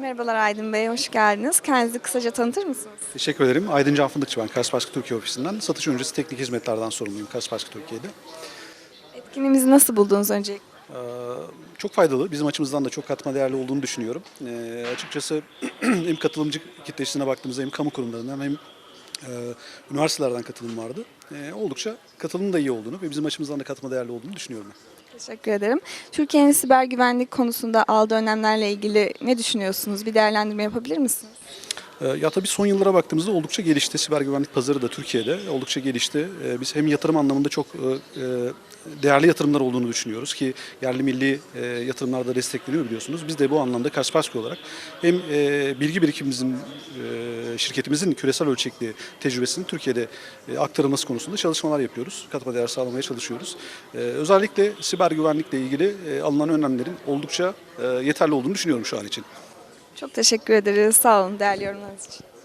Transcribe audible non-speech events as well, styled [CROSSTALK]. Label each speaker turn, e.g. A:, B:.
A: Merhabalar Aydın Bey, hoş geldiniz. Kendinizi kısaca tanıtır mısınız?
B: Teşekkür ederim. Aydın Can Fındıkçı ben. Kaspersky Türkiye ofisinden. Satış öncesi teknik hizmetlerden sorumluyum Kaspersky Türkiye'de.
A: Etkinliğimizi nasıl buldunuz öncelikle?
B: Ee, çok faydalı. Bizim açımızdan da çok katma değerli olduğunu düşünüyorum. Ee, açıkçası [CLEARS THROAT] hem katılımcı kitlesine baktığımızda hem kamu kurumlarından hem üniversitelerden katılım vardı. Ee, oldukça katılımın da iyi olduğunu ve bizim açımızdan da katma değerli olduğunu düşünüyorum.
A: Teşekkür ederim. Türkiye'nin siber güvenlik konusunda aldığı önlemlerle ilgili ne düşünüyorsunuz? Bir değerlendirme yapabilir misiniz?
B: Ee, Ya tabii son yıllara baktığımızda oldukça gelişti. Siber güvenlik pazarı da Türkiye'de oldukça gelişti. Ee, Biz hem yatırım anlamında çok e, e, değerli yatırımlar olduğunu düşünüyoruz ki yerli milli e, yatırımlar da destekleniyor biliyorsunuz. Biz de bu anlamda Kaspersky olarak hem bilgi birikimimizin, şirketimizin küresel ölçekli tecrübesini Türkiye'de aktarılması konusunda çalışmalar yapıyoruz. Katma değer sağlamaya çalışıyoruz. Özellikle siber güvenlikle ilgili alınan önlemlerin oldukça yeterli olduğunu düşünüyorum şu an için.
A: Çok teşekkür ederiz. Sağ olun değerli yorumlarınız için.